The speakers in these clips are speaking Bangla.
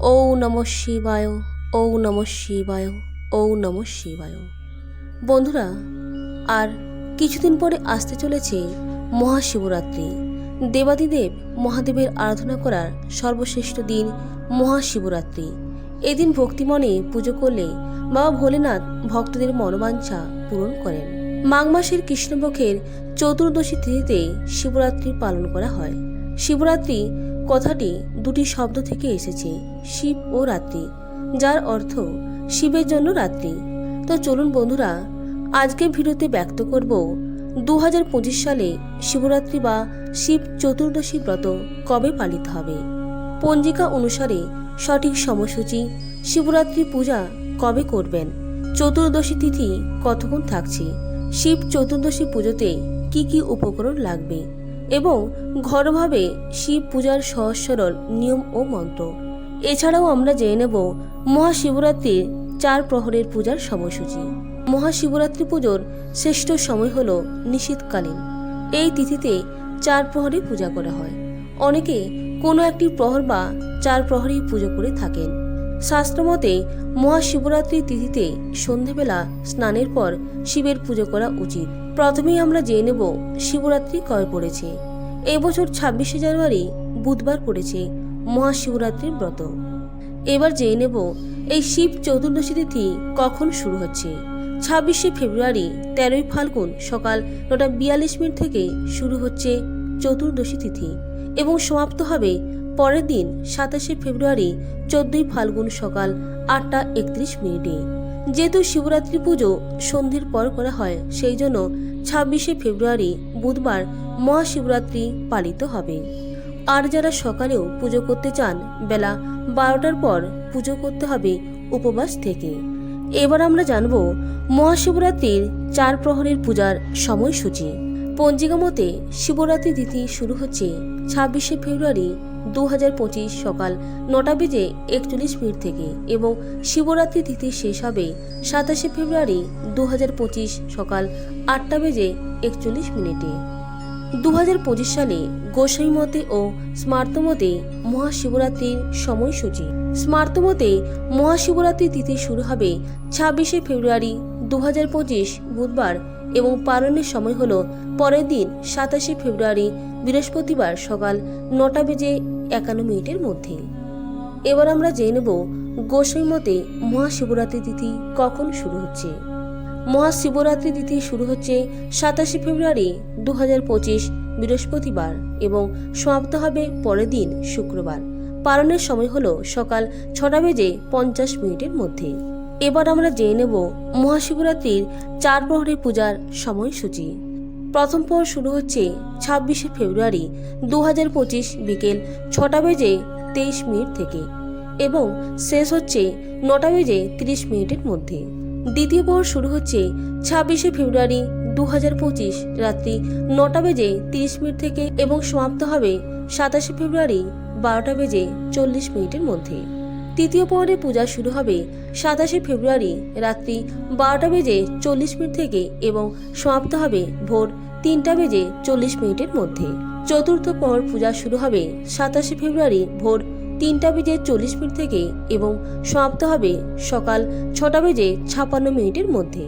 ও নম শিবায় ও নম শিবায় ও নম শিবায়। বন্ধুরা, আর কিছুদিন পরে আসতে চলেছে মহাশিবরাত্রি। দেবাদিদেব মহাদেবের আরাধনা করার সর্বশ্রেষ্ঠ দিন মহাশিবরাত্রি। এদিন ভক্তিমনে পুজো করলে বাবা ভোলেনাথ ভক্তদের মনোবাঞ্ছা পূরণ করেন। মাঘ মাসের কৃষ্ণপক্ষের চতুর্দশী তিথিতে শিবরাত্রি পালন করা হয়। শিবরাত্রি কথাটি দুটি শব্দ থেকে এসেছে, শিব ও রাত্রি, যার অর্থ শিবের জন্য রাত্রি। তো চলুন বন্ধুরা আজকের ভিডিওতে ব্যক্ত করব দু হাজার পঁচিশ সালে শিবরাত্রি বা শিব চতুর্দশী ব্রত কবে পালিত হবে। পঞ্জিকা অনুসারে সঠিক সময়সূচি, শিবরাত্রি পূজা কবে করবেন, চতুর্দশী তিথি কতক্ষণ থাকছে, শিব চতুর্দশী পুজোতে কি কি উপকরণ লাগবে এবং ঘরোভাবে শিব পূজার সহজ সরল নিয়ম ও মন্ত্র। এছাড়াও আমরা জেনে নেব মহাশিবরাত্রির চার প্রহরের পূজার সময়সূচি। মহাশিবরাত্রি পুজোর শ্রেষ্ঠ সময় হল নিশীতকালীন। এই তিথিতে চার প্রহরে পূজা করা হয়। অনেকে কোনো একটি প্রহর বা চার প্রহরেই পুজো করে থাকেন। শাস্ত্রমতে মহাশিবরাত্রি তিথিতে সন্ধেবেলা স্নানের পর শিবের পুজো করা উচিত। প্রথমেই আমরা জেনে নেব শিবরাত্রি কবে পড়েছে। এবছর ছাব্বিশে জানুয়ারি বুধবার পড়েছে মহাশিবরাত্রির ব্রত। এবার জেনে নেব এই শিব চতুর্দশী তিথি কখন শুরু হচ্ছে। ছাব্বিশে ফেব্রুয়ারি তেরোই ফাল্গুন সকাল নটা বিয়াল্লিশ মিনিট থেকে শুরু হচ্ছে চতুর্দশী তিথি এবং সমাপ্ত হবে পরের দিন সাতাশে ফেব্রুয়ারি, চোদ্দই ফাল্গুন সকাল আটটা একত্রিশ মিনিটে। যেহেতু শিবরাত্রি পুজো সন্ধ্যের পর করা হয়, সেই জন্য ছাব্বিশে ফেব্রুয়ারি বুধবার মহাশিবরাত্রি পালিত হবে। আর যারা সকালেও পুজো করতে চান, বেলা বারোটার পর পুজো করতে হবে উপবাস থেকে। এবার আমরা জানব মহাশিবরাত্রির চার প্রহরের পূজার সময়সূচি। পঞ্জিকা মতে শিবরাত্রি তিথি শুরু হচ্ছে ছাব্বিশে ফেব্রুয়ারি দু সকাল নটা বেজে একচল্লিশ মিনিট থেকে এবং শিবরাত্রি তিথি শেষ হবে সাতাশে ফেব্রুয়ারি দু সকাল আটটা বেজে একচল্লিশ মিনিটে। দু হাজার পঁচিশ সালে গোসাই মতে ও স্মার্তমতে মহাশিবরাত্রির সময়সূচি। স্মার্তমতে মহাশিবরাত্রি তিথি শুরু হবে ছাব্বিশে ফেব্রুয়ারি দু হাজার পঁচিশ বুধবার এবং পালনের সময় হল পরের দিন সাতাশে ফেব্রুয়ারি বৃহস্পতিবার সকাল নটা বেজে একান্ন মিনিটের মধ্যে। এবার আমরা জেনে নেব গোসাই মতে মহাশিবরাত্রি তিথি কখন শুরু হচ্ছে। মহাশিবরাত্রি তিথি শুরু হচ্ছে সাতাশে ফেব্রুয়ারি দু হাজার পঁচিশ, বৃহস্পতিবার এবং সমাপ্ত হবে পরের দিন শুক্রবার। পালনের সময় হলো সকাল ছটা বেজে পঞ্চাশ মিনিটের মধ্যে। এবার আমরা জেনে নেব মহাশিবরাত্রির চার প্রহরের পূজার সময়সূচি। প্রথম প্রহর শুরু হচ্ছে ছাব্বিশে ফেব্রুয়ারি দু হাজার পঁচিশ বিকেল ছটা বেজে তেইশ মিনিট থেকে এবং শেষ হচ্ছে নটা বেজে তিরিশ মিনিটের মধ্যে। দ্বিতীয় প্রহর শুরু হচ্ছে ছাব্বিশে ফেব্রুয়ারি দু হাজার পঁচিশ রাত্রি নটা বেজে তিরিশ মিনিট থেকে এবং সমাপ্ত হবে সাতাশে ফেব্রুয়ারি বারোটা বেজে চল্লিশ মিনিটের মধ্যে। তৃতীয় প্রহরে পূজা শুরু হবে সাতাশে ফেব্রুয়ারি রাত্রি বারোটা বেজে চল্লিশ মিনিট থেকে এবং সমাপ্ত হবে ভোর তিনটা বেজে চল্লিশ মিনিটের মধ্যে। চতুর্থ প্রহর পূজা শুরু হবে সাতাশে ফেব্রুয়ারি ভোর তিনটা বেজে চল্লিশ মিনিট থেকে এবং সমাপ্ত হবে সকাল ছটা বেজে ছাপান্ন মিনিটের মধ্যে।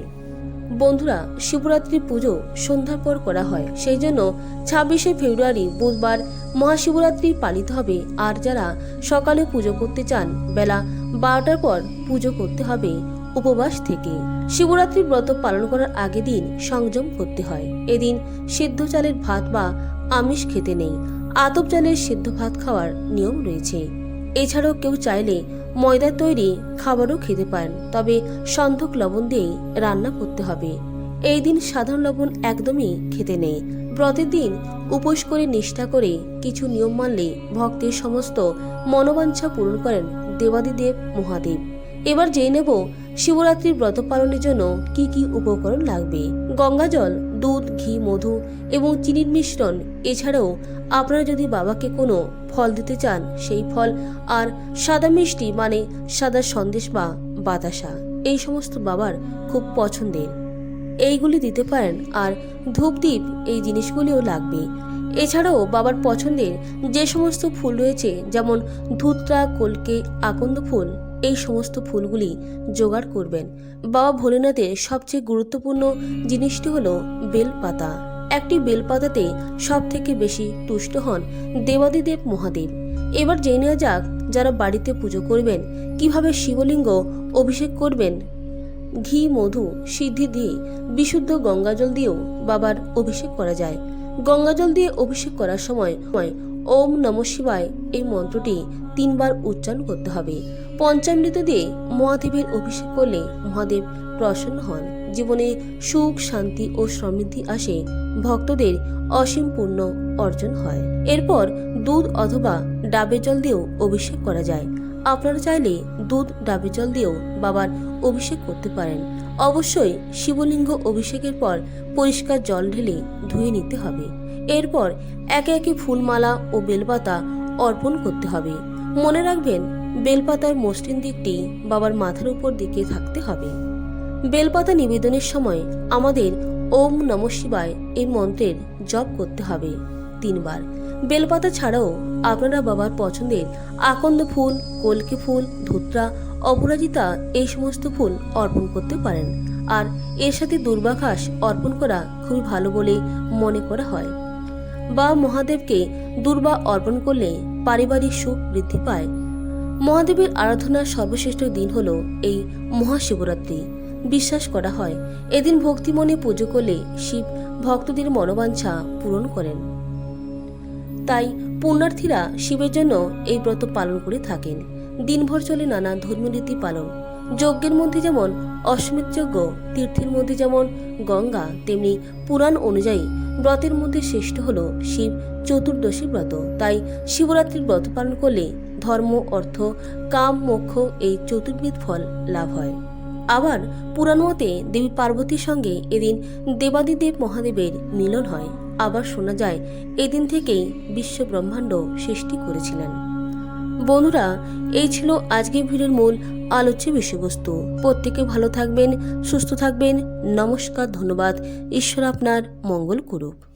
বন্ধুরা শিবরাত্রি পুজো সন্ধ্যার পর করা হয়। সেই জন্য ছাব্বিশে ফেব্রুয়ারি বুধবার মহাশিবরাত্রি পালিত হবে। আর যারা সকালে পুজো করতে চান, বেলা বারোটার পর পুজো করতে হবে উপবাস থেকে। শিবরাত্রি ব্রত পালন করার আগে দিন সংযম করতে হয়। এদিন সিদ্ধ চালের ভাত বা আমিষ খেতে নেই। আতপ চালের সিদ্ধ ভাত খাওয়ার নিয়ম রয়েছে। এছাড়াও কেউ চাইলে ময়দার তৈরি খাবারও খেতে পারেন, তবে সন্ধক লবণ দিয়েই রান্না করতে হবে। এই দিন সাধারণ লবণ একদমই খেতে নেই। ব্রতের দিন উপোস করে নিষ্ঠা করে কিছু নিয়ম মানলে ভক্তের সমস্ত মনোবাঞ্ছা পূরণ করেন দেবাদিদেব মহাদেব। এবার জেনে নেব শিবরাত্রির ব্রত পালনের জন্য কি কি উপকরণ লাগবে? গঙ্গাজল দুধ, ঘি, মধু এবং চিনির মিশ্রণ, এছাড়াও আপনারা যদি বাবাকে কোনো ফল দিতে চান, সেই ফল আর সাদা মিষ্টি মানে সাদা সন্দেশ বা বাতাসা, এই সমস্ত বাবার খুব পছন্দের। এইগুলি দিতে পারেন আর ধূপদীপ এই জিনিসগুলিও লাগবে। এছাড়াও বাবার পছন্দের যে সমস্ত ফুল রয়েছে, যেমন ধুতরা, কলকে, আকন্দ ফুল এই সমস্ত ফুলগুলি জোগাড় করবেন। বাবা ভোলেনাথের সবচেয়ে গুরুত্বপূর্ণ জিনিসটি হলো বেলপাতা। একটি বেলপাতাতে সব থেকে বেশি তুষ্ট হন দেবাদিদেব মহাদেব। এবার জেনে নেওয়া যাক যারা বাড়িতে পুজো করবেন, কীভাবে শিবলিঙ্গ অভিষেক করবেন। ঘি, মধু, সিদ্ধি দিয়ে বিশুদ্ধ গঙ্গাজল দিয়েও বাবার অভিষেক করা যায়। গঙ্গাজল দিয়ে অভিষেক করার সময় ওম নম শিবায় এই মন্ত্রটি তিনবার উচ্চারণ করতে হবে। পঞ্চামৃত দিয়ে মহাদেবের অভিষেক করলে মহাদেব প্রসন্ন হন। জীবনে সুখ, শান্তি ও সমৃদ্ধি আসে, ভক্তদের অসীম পুণ্য অর্জন হয়। এরপর দুধ অথবা ডাবের জল দিয়েও অভিষেক করা যায়। আপনারা চাইলে দুধ, ডাবের জল দিয়েও বাবার অভিষেক করতে পারেন। অবশ্যই শিবলিঙ্গ অভিষেকের পর পরিষ্কার জল ঢেলে ধুয়ে নিতে হবে। এরপর একে একে ফুলমালা ও বেলপাতা অর্পণ করতে হবে। মনে রাখবেন বেলপাতার মসৃণ দিকটি বাবার মাথার উপর দিকে থাকতে হবে। বেলপাতা নিবেদনের সময় আমাদের ওম নম শিবায় এই মন্ত্রের জপ করতে হবে। তিনবার। বেলপাতা ছাড়াও আপনারা বাবার পছন্দের আকন্দ ফুল, কলকে ফুল, ধুত্রা, অপরাজিতা এই সমস্ত ফুল অর্পণ করতে পারেন। আর এর সাথে দুর্বাঘাস অর্পণ করা খুবই ভালো বলে মনে করা হয়। বা মহাদেবকে দুর্বা অর্পণ করলে পারিবারিক সুখ বৃদ্ধি পায়। মহাদেবের আরাধনার সর্বশ্রেষ্ঠ দিন হল এই মহাশিবরাত্রি। বিশ্বাস করা হয়, এদিন ভক্তি মনে পুজো করলে শিব ভক্তদের মনোবাঞ্ছা পূরণ করেন। তাই পুণ্যার্থীরা শিবের জন্য এই ব্রত পালন করে থাকেন। দিনভর চলে নানা ধর্মরীতি পালন। যজ্ঞের মধ্যে যেমন অশ্বমেধ যজ্ঞ, তীর্থের মধ্যে যেমন গঙ্গা, তেমনি পুরাণ অনুযায়ী ব্রতের মধ্যে শ্রেষ্ঠ হল শিব চতুর্দশী ব্রত। তাই শিবরাত্রির ব্রত পালন করলে ধর্ম, অর্থ, কাম, মোক্ষ এই চতুর্বিধ ফল লাভ হয়। আবার পুরাণ মতে দেবী পার্বতীর সঙ্গে এদিন দেবাদিদেব মহাদেবের মিলন হয়। আবার শোনা যায়, এদিন থেকেই বিশ্ব ব্রহ্মাণ্ড সৃষ্টি করেছিলেন। বন্ধুরা, এই ছিল আজকের ভিডিওর মূল আলোচ্য বিষয়বস্তু। প্রত্যেকে ভালো থাকবেন, সুস্থ থাকবেন। নমস্কার, ধন্যবাদ। ঈশ্বর আপনার মঙ্গল করুক।